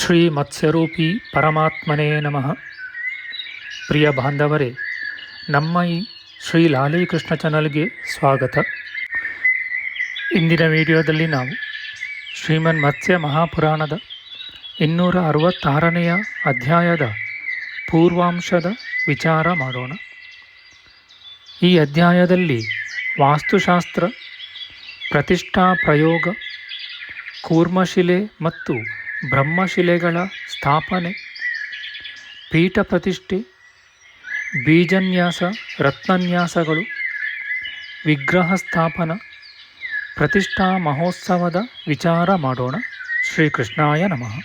ಶ್ರೀ ಮತ್ಸ್ಯರೂಪಿ ಪರಮಾತ್ಮನೇ ನಮಃ. ಪ್ರಿಯ ಬಾಂಧವರೇ, ನಮ್ಮ ಈ ಶ್ರೀ ಲಾಲೀಕೃಷ್ಣ ಚಾನಲ್ಗೆ ಸ್ವಾಗತ. ಇಂದಿನ ವಿಡಿಯೋದಲ್ಲಿ ನಾವು ಶ್ರೀಮನ್ ಮತ್ಸ್ಯ ಮಹಾಪುರಾಣದ ಇನ್ನೂರ ಅರವತ್ತಾರನೆಯ ಅಧ್ಯಾಯದ ಪೂರ್ವಾಂಶದ ವಿಚಾರ ಮಾಡೋಣ. ಈ ಅಧ್ಯಾಯದಲ್ಲಿ ವಾಸ್ತುಶಾಸ್ತ್ರ, ಪ್ರತಿಷ್ಠಾ ಪ್ರಯೋಗ, ಕೂರ್ಮಶಿಲೆ ಮತ್ತು ಬ್ರಹ್ಮಶಿಲೆಗಳ ಸ್ಥಾಪನೆ ಪೀಠ ಪ್ರತಿಷ್ಠೆ ಬೀಜನ್ಯಾಸ, ರತ್ನನ್ಯಾಸಗಳು, ವಿಗ್ರಹ ಸ್ಥಾಪನ, ಪ್ರತಿಷ್ಠಾ ಮಹೋತ್ಸವದ ವಿಚಾರ ಮಾಡೋಣ. ಶ್ರೀಕೃಷ್ಣಾಯ ನಮಃ.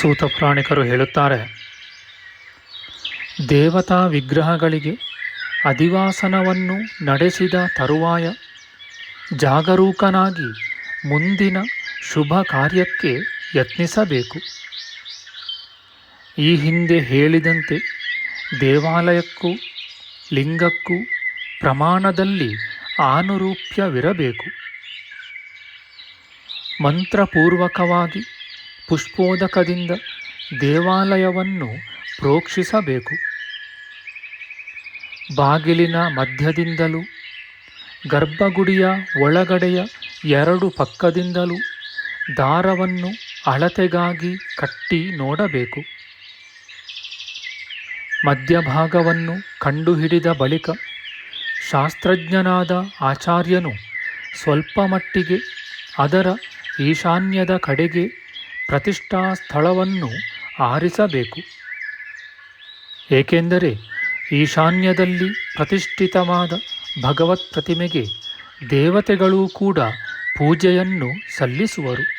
ಸೂತ ಪುರಾಣಿಕರು ಹೇಳುತ್ತಾರೆ, ದೇವತಾ ವಿಗ್ರಹಗಳಿಗೆ ಅಧಿವಾಸನವನ್ನು ನಡೆಸಿದ ತರುವಾಯ ಜಾಗರೂಕನಾಗಿ ಮುಂದಿನ ಶುಭ ಕಾರ್ಯಕ್ಕೆ ಯತ್ನಿಸಬೇಕು. ಈ ಹಿಂದೆ ಹೇಳಿದಂತೆ ದೇವಾಲಯಕ್ಕೂ, ಲಿಂಗಕ್ಕೂ ಪ್ರಮಾಣದಲ್ಲಿ ಆನುರೂಪ್ಯವಿರಬೇಕು. ಮಂತ್ರಪೂರ್ವಕವಾಗಿ ಪುಷ್ಪೋದಕದಿಂದ ದೇವಾಲಯವನ್ನು ಪ್ರೋಕ್ಷಿಸಬೇಕು. ಬಾಗಿಲಿನ ಮಧ್ಯದಿಂದಲೂ, ಗರ್ಭಗುಡಿಯ ಒಳಗಡೆಯ ಎರಡು ಪಕ್ಕದಿಂದಲೂ ದಾರವನ್ನು ಅಳತೆಗಾಗಿ ಕಟ್ಟಿ ನೋಡಬೇಕು. ಮಧ್ಯಭಾಗವನ್ನು ಕಂಡುಹಿಡಿದ ಬಳಿಕ ಶಾಸ್ತ್ರಜ್ಞನಾದ ಆಚಾರ್ಯನು ಸ್ವಲ್ಪ ಮಟ್ಟಿಗೆ ಅದರ ಈಶಾನ್ಯದ ಕಡೆಗೆ ಪ್ರತಿಷ್ಠಾ ಸ್ಥಳವನ್ನು ಆರಿಸಬೇಕು. ಏಕೆಂದರೆ ಈಶಾನ್ಯದಲ್ಲಿ ಪ್ರತಿಷ್ಠಿತವಾದ ಭಗವತ್ ಪ್ರತಿಮೆಗೆ ದೇವತೆಗಳೂ ಕೂಡ ಪೂಜೆಯನ್ನು ಸಲ್ಲಿಸುವರು.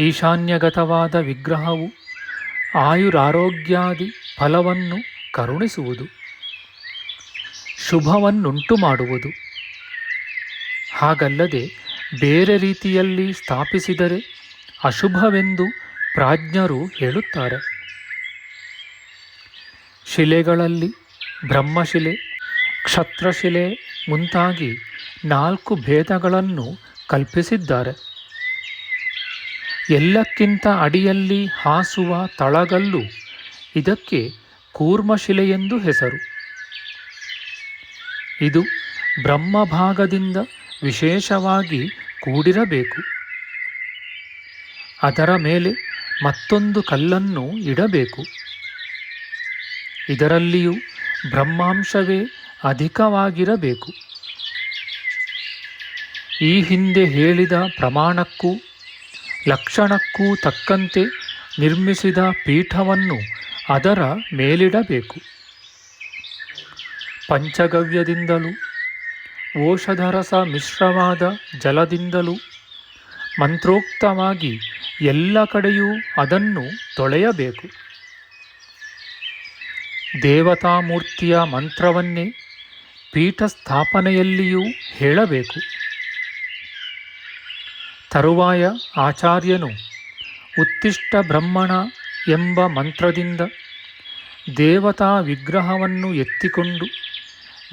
ಈಶಾನ್ಯಗತವಾದ ವಿಗ್ರಹವು ಆಯುರಾರೋಗ್ಯಾದಿ ಫಲವನ್ನು ಕರುಣಿಸುವುದು, ಶುಭವನ್ನುಂಟು ಮಾಡುವುದು. ಹಾಗಲ್ಲದೆ ಬೇರೆ ರೀತಿಯಲ್ಲಿ ಸ್ಥಾಪಿಸಿದರೆ ಅಶುಭವೆಂದು ಪ್ರಾಜ್ಞರು ಹೇಳುತ್ತಾರೆ. ಶಿಲೆಗಳಲ್ಲಿ ಬ್ರಹ್ಮಶಿಲೆ, ಕ್ಷತ್ರಶಿಲೆ ಮುಂತಾಗಿ ನಾಲ್ಕು ಭೇದಗಳನ್ನು ಕಲ್ಪಿಸಿದ್ದಾರೆ. ಎಲ್ಲಕ್ಕಿಂತ ಅಡಿಯಲ್ಲಿ ಹಾಸುವ ತಳಗಲ್ಲು ಇದಕ್ಕೆ ಕೂರ್ಮಶಿಲೆಯೆಂದು ಹೆಸರು. ಇದು ಬ್ರಹ್ಮಭಾಗದಿಂದ ವಿಶೇಷವಾಗಿ ಕೂಡಿರಬೇಕು. ಅದರ ಮೇಲೆ ಮತ್ತೊಂದು ಕಲ್ಲನ್ನು ಇಡಬೇಕು. ಇದರಲ್ಲಿಯೂ ಬ್ರಹ್ಮಾಂಶವೇ ಅಧಿಕವಾಗಿರಬೇಕು. ಈ ಹಿಂದೆ ಹೇಳಿದ ಪ್ರಮಾಣಕ್ಕೂ ಲಕ್ಷಣಕ್ಕೂ ತಕ್ಕಂತೆ ನಿರ್ಮಿಸಿದ ಪೀಠವನ್ನು ಅದರ ಮೇಲಿಡಬೇಕು. ಪಂಚಗವ್ಯದಿಂದಲೂ, ಓಷಧರಸ ಮಿಶ್ರವಾದ ಜಲದಿಂದಲೂ, ಮಂತ್ರೋಕ್ತವಾಗಿ ಎಲ್ಲ ಕಡೆಯೂ ಅದನ್ನು ತೊಳೆಯಬೇಕು. ದೇವತಾಮೂರ್ತಿಯ ಮಂತ್ರವನ್ನೇ ಪೀಠ ಸ್ಥಾಪನೆಯಲ್ಲಿಯೂ ಹೇಳಬೇಕು. ತರುವಾಯ ಆಚಾರ್ಯನು ಉತ್ತಿಷ್ಟ ಬ್ರಹ್ಮಣ ಎಂಬ ಮಂತ್ರದಿಂದ ದೇವತಾ ವಿಗ್ರಹವನ್ನು ಎತ್ತಿಕೊಂಡು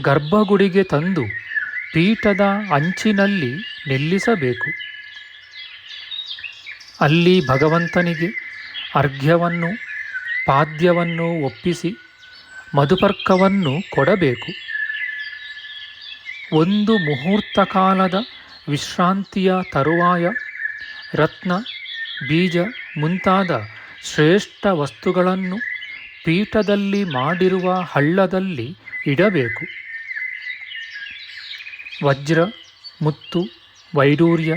ಗರ್ಭಗುಡಿಗೆ ತಂದು ಪೀಠದ ಅಂಚಿನಲ್ಲಿ ನಿಲ್ಲಿಸಬೇಕು. ಅಲ್ಲಿ ಭಗವಂತನಿಗೆ ಅರ್ಘ್ಯವನ್ನು, ಪಾದ್ಯವನ್ನು ಒಪ್ಪಿಸಿ ಮಧುಪರ್ಕವನ್ನು ಕೊಡಬೇಕು. ಒಂದು ಮುಹೂರ್ತ ಕಾಲದ ವಿಶ್ರಾಂತಿಯ ತರುವಾಯ ರತ್ನ, ಬೀಜ ಮುಂತಾದ ಶ್ರೇಷ್ಠ ವಸ್ತುಗಳನ್ನು ಪೀಠದಲ್ಲಿ ಮಾಡಿರುವ ಹಳ್ಳದಲ್ಲಿ ಇಡಬೇಕು. ವಜ್ರ, ಮುತ್ತು, ವೈಡೂರ್ಯ,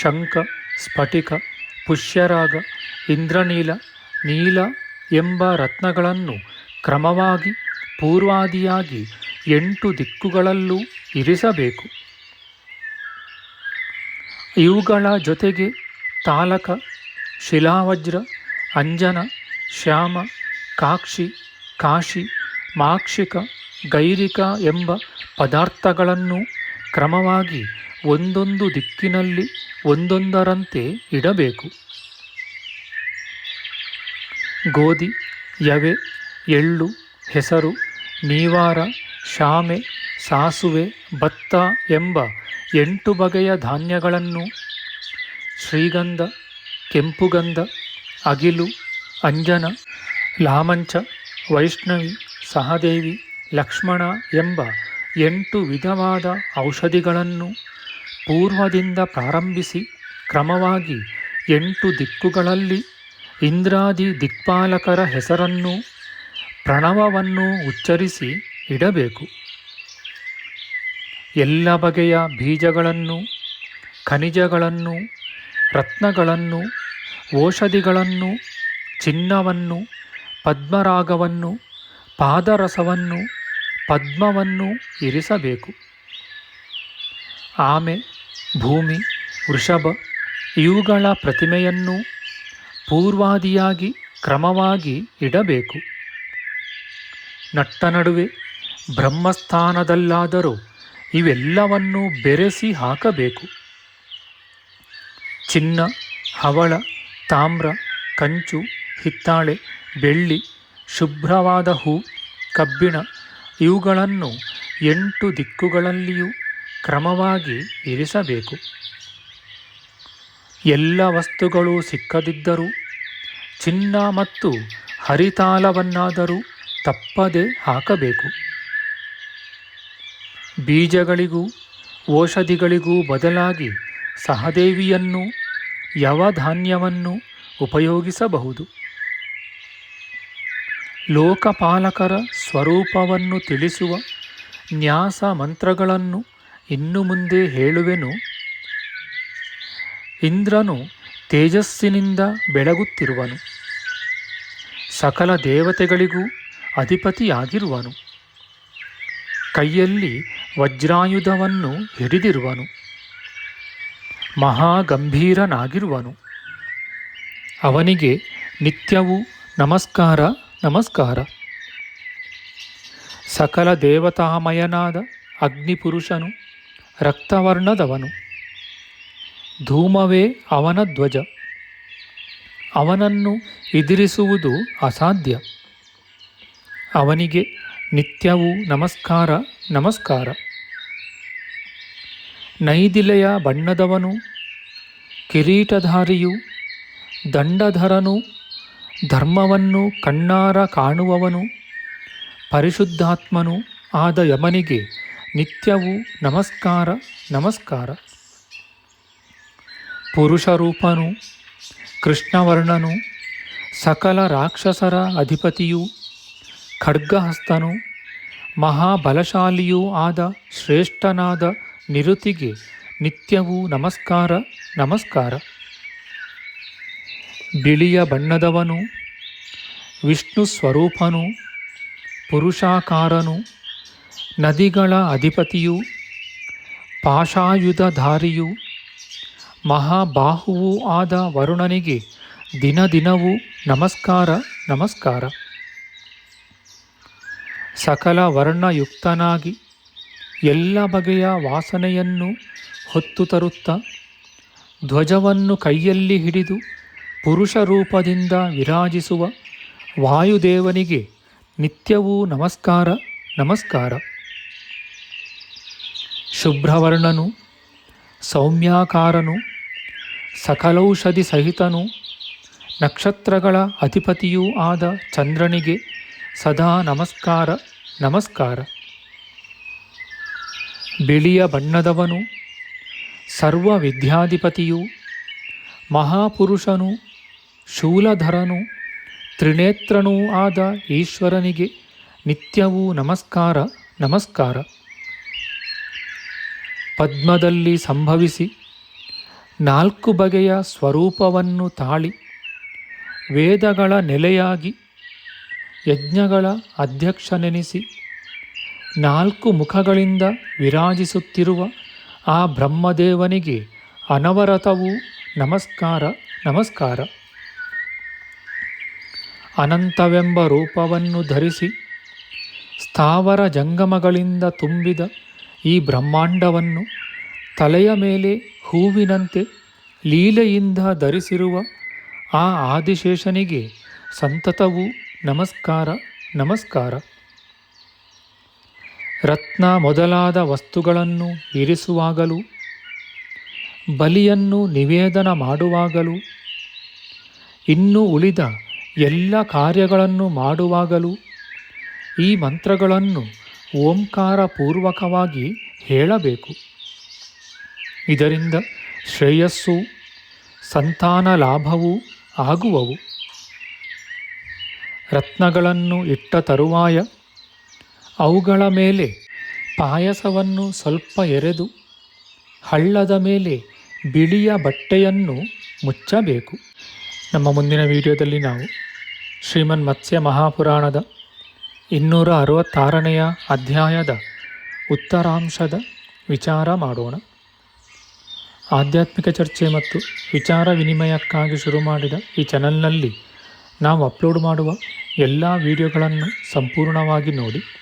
ಶಂಖ, ಸ್ಫಟಿಕ, ಪುಷ್ಯರಾಗ, ಇಂದ್ರನೀಲ, ನೀಲ ಎಂಬ ರತ್ನಗಳನ್ನು ಕ್ರಮವಾಗಿ ಪೂರ್ವಾದಿಯಾಗಿ ಎಂಟು ದಿಕ್ಕುಗಳಲ್ಲೂ ಇರಿಸಬೇಕು. ಇವುಗಳ ಜೊತೆಗೆ ತಾಲಕ, ಶಿಲಾವಜ್ರ, ಅಂಜನ, ಶ್ಯಾಮ, ಕಾಕ್ಷಿ, ಕಾಶಿ, ಮಾಕ್ಷಿಕ, ಗೈರಿಕ ಎಂಬ ಪದಾರ್ಥಗಳನ್ನು ಕ್ರಮವಾಗಿ ಒಂದೊಂದು ದಿಕ್ಕಿನಲ್ಲಿ ಒಂದೊಂದರಂತೆ ಇಡಬೇಕು. ಗೋಧಿ, ಯವೆ, ಎಳ್ಳು, ಹೆಸರು, ನೀವಾರ, ಶಾಮೆ, ಸಾಸುವೆ, ಭತ್ತ ಎಂಬ ಎಂಟು ಬಗೆಯ ಧಾನ್ಯಗಳನ್ನು, ಶ್ರೀಗಂಧ, ಕೆಂಪುಗಂಧ, ಅಗಿಲು, ಅಂಜನ, ಲಾಮಂಚ, ವೈಷ್ಣವಿ, ಸಹದೇವಿ, ಲಕ್ಷ್ಮಣ ಎಂಬ ಎಂಟು ವಿಧವಾದ ಔಷಧಿಗಳನ್ನು ಪೂರ್ವದಿಂದ ಪ್ರಾರಂಭಿಸಿ ಕ್ರಮವಾಗಿ ಎಂಟು ದಿಕ್ಕುಗಳಲ್ಲಿ ಇಂದ್ರಾದಿ ದಿಕ್ಪಾಲಕರ ಹೆಸರನ್ನು, ಪ್ರಣವವನ್ನು ಉಚ್ಚರಿಸಿ ಇಡಬೇಕು. ಎಲ್ಲ ಬಗೆಯ ಬೀಜಗಳನ್ನು, ಖನಿಜಗಳನ್ನು, ರತ್ನಗಳನ್ನು, ಔಷಧಿಗಳನ್ನು, ಚಿನ್ನವನ್ನು, ಪದ್ಮರಾಗವನ್ನು, ಪಾದರಸವನ್ನು, ಪದ್ಮವನ್ನು ಇರಿಸಬೇಕು. ಆಮೆ, ಭೂಮಿ, ವೃಷಭ, ಇವುಗಳ ಪ್ರತಿಮೆಯನ್ನು ಪೂರ್ವಾದಿಯಾಗಿ ಕ್ರಮವಾಗಿ ಇಡಬೇಕು. ನಟ್ಟ ನಡುವೆ ಬ್ರಹ್ಮಸ್ಥಾನದಲ್ಲಾದರೂ ಇವೆಲ್ಲವನ್ನೂ ಬೆರೆಸಿ ಹಾಕಬೇಕು. ಚಿನ್ನ, ಹವಳ, ತಾಮ್ರ, ಕಂಚು, ಹಿತ್ತಾಳೆ, ಬೆಳ್ಳಿ, ಶುಭ್ರವಾದ ಹೂ, ಕಬ್ಬಿಣ ಇವುಗಳನ್ನು ಎಂಟು ದಿಕ್ಕುಗಳಲ್ಲಿಯೂ ಕ್ರಮವಾಗಿ ಇರಿಸಬೇಕು. ಎಲ್ಲ ವಸ್ತುಗಳು ಸಿಕ್ಕದಿದ್ದರೂ, ಚಿನ್ನ ಮತ್ತು ಹರಿತಾಲವನ್ನಾದರೂ ತಪ್ಪದೆ ಹಾಕಬೇಕು. ಬೀಜಗಳಿಗೂ ಔಷಧಿಗಳಿಗೂ ಬದಲಾಗಿ ಸಹದೇವಿಯನ್ನು, ಯವಧಾನ್ಯವನ್ನು ಉಪಯೋಗಿಸಬಹುದು. ಲೋಕಪಾಲಕರ ಸ್ವರೂಪವನ್ನು ತಿಳಿಸುವ ನ್ಯಾಸ ಮಂತ್ರಗಳನ್ನು ಇನ್ನು ಮುಂದೆ ಹೇಳುವೆನು. ಇಂದ್ರನು ತೇಜಸ್ಸಿನಿಂದ ಬೆಳಗುತ್ತಿರುವನು. ಸಕಲ ದೇವತೆಗಳಿಗೂ ಅಧಿಪತಿಯಾಗಿರುವನು. ಕೈಯಲ್ಲಿ ವಜ್ರಾಯುಧವನ್ನು ಹಿಡಿದಿರುವನು. ಮಹಾಗಂಭೀರನಾಗಿರುವನು. ಅವನಿಗೆ ನಿತ್ಯವೂ ನಮಸ್ಕಾರ ನಮಸ್ಕಾರ. ಸಕಲ ದೇವತಾಮಯನಾದ ಅಗ್ನಿಪುರುಷನು ರಕ್ತವರ್ಣದವನು. ಧೂಮವೇ ಅವನ ಧ್ವಜ. ಅವನನ್ನು ಎದುರಿಸುವುದು ಅಸಾಧ್ಯ. ಅವನಿಗೆ ನಿತ್ಯವೂ ನಮಸ್ಕಾರ ನಮಸ್ಕಾರ. ನೈದಿಲೆಯ ಬಣ್ಣದವನು, ಕಿರೀಟಧಾರಿಯು, ದಂಡಧರನು, ಧರ್ಮವನ್ನು ಕಣ್ಣಾರ ಕಾಣುವವನು, ಪರಿಶುದ್ಧಾತ್ಮನು ಆದ ಯಮನಿಗೆ ನಿತ್ಯವೂ ನಮಸ್ಕಾರ ನಮಸ್ಕಾರ. ಪುರುಷರೂಪನು, ಕೃಷ್ಣವರ್ಣನು, ಸಕಲ ರಾಕ್ಷಸರ ಅಧಿಪತಿಯು, ಖಡ್ಗಹಸ್ತನು, ಮಹಾಬಲಶಾಲಿಯೂ ಆದ ಶ್ರೇಷ್ಠನಾದ ನಿರುತಿಗೆ ನಿತ್ಯವೂ ನಮಸ್ಕಾರ ನಮಸ್ಕಾರ. ಬಿಳಿಯ ಬಣ್ಣದವನು, ವಿಷ್ಣು ಸ್ವರೂಪನು, ಪುರುಷಾಕಾರನು, ನದಿಗಳ ಅಧಿಪತಿಯು ಪಾಶಾಯುಧಧಾರಿಯು ಮಹಾಬಾಹುವೂ ಆದ ವರುಣನಿಗೆ ದಿನ ದಿನವೂ ನಮಸ್ಕಾರ ನಮಸ್ಕಾರ. ಸಕಲ ವರ್ಣಯುಕ್ತನಾಗಿ ಎಲ್ಲ ಬಗೆಯ ವಾಸನೆಯನ್ನು ಹೊತ್ತು ತರುತ್ತಾ ಧ್ವಜವನ್ನು ಕೈಯಲ್ಲಿ ಹಿಡಿದು ಪುರುಷ ರೂಪದಿಂದ ವಿರಾಜಿಸುವ ವಾಯುದೇವನಿಗೆ ನಿತ್ಯವೂ ನಮಸ್ಕಾರ ನಮಸ್ಕಾರ. ಶುಭ್ರವರ್ಣನು, ಸೌಮ್ಯಾಕಾರನು, ಸಕಲೌಷಧಿ ಸಹಿತನು, ನಕ್ಷತ್ರಗಳ ಅಧಿಪತಿಯೂ ಆದ ಚಂದ್ರನಿಗೆ ಸದಾ ನಮಸ್ಕಾರ ನಮಸ್ಕಾರ. ಬಿಳಿಯ ಬಣ್ಣದವನು ಸರ್ವ ವಿದ್ಯಾಧಿಪತಿಯು ಮಹಾಪುರುಷನು, ಶೂಲಧರನು, ತ್ರಿನೇತ್ರನೂ ಆದ ಈಶ್ವರನಿಗೆ ನಿತ್ಯವೂ ನಮಸ್ಕಾರ ನಮಸ್ಕಾರ. ಪದ್ಮದಲ್ಲಿ ಸಂಭವಿಸಿ ನಾಲ್ಕು ಬಗೆಯ ಸ್ವರೂಪವನ್ನು ತಾಳಿ ವೇದಗಳ ನೆಲೆಯಾಗಿ ಯಜ್ಞಗಳ ಅಧ್ಯಕ್ಷನೆನಿಸಿ ನಾಲ್ಕು ಮುಖಗಳಿಂದ ವಿರಾಜಿಸುತ್ತಿರುವ ಆ ಬ್ರಹ್ಮದೇವನಿಗೆ ಅನವರತವೂ ನಮಸ್ಕಾರ ನಮಸ್ಕಾರ. ಅನಂತವೆಂಬ ರೂಪವನ್ನು ಧರಿಸಿ ಸ್ಥಾವರ ಜಂಗಮಗಳಿಂದ ತುಂಬಿದ ಈ ಬ್ರಹ್ಮಾಂಡವನ್ನು ತಲೆಯ ಮೇಲೆ ಹೂವಿನಂತೆ ಲೀಲೆಯಿಂದ ಧರಿಸಿರುವ ಆ ಆದಿಶೇಷನಿಗೆ ಸಂತತವೂ ನಮಸ್ಕಾರ ನಮಸ್ಕಾರ. ರತ್ನ ಮೊದಲಾದ ವಸ್ತುಗಳನ್ನು ಇರಿಸುವಾಗಲೂ, ಬಲಿಯನ್ನು ನಿವೇದನ ಮಾಡುವಾಗಲೂ, ಇನ್ನು ಉಳಿದ ಎಲ್ಲ ಕಾರ್ಯಗಳನ್ನು ಮಾಡುವಾಗಲೂ ಈ ಮಂತ್ರಗಳನ್ನು ಓಂಕಾರ ಪೂರ್ವಕವಾಗಿ ಹೇಳಬೇಕು. ಇದರಿಂದ ಶ್ರೇಯಸ್ಸು, ಸಂತಾನ ಲಾಭವೂ ಆಗುವವು. ರತ್ನಗಳನ್ನು ಇಟ್ಟ ತರುವಾಯ ಅವುಗಳ ಮೇಲೆ ಪಾಯಸವನ್ನು ಸ್ವಲ್ಪ ಎರೆದು, ಹಳ್ಳದ ಮೇಲೆ ಬಿಳಿಯ ಬಟ್ಟೆಯನ್ನು ಮುಚ್ಚಬೇಕು. ನಮ್ಮ ಮುಂದಿನ ವಿಡಿಯೋದಲ್ಲಿ ನಾವು ಶ್ರೀಮನ್ ಮತ್ಸ್ಯ ಮಹಾಪುರಾಣದ ಇನ್ನೂರ ಅರವತ್ತಾರನೆಯ ಅಧ್ಯಾಯದ ಉತ್ತರಾಂಶದ ವಿಚಾರ ಮಾಡೋಣ. ಆಧ್ಯಾತ್ಮಿಕ ಚರ್ಚೆ ಮತ್ತು ವಿಚಾರ ವಿನಿಮಯಕ್ಕಾಗಿ ಶುರು ಮಾಡಿದ ಈ ಚಾನಲ್ನಲ್ಲಿ ನಾವು ಅಪ್ಲೋಡ್ ಮಾಡುವ ಎಲ್ಲ ವಿಡಿಯೋಗಳನ್ನು ಸಂಪೂರ್ಣವಾಗಿ ನೋಡಿ.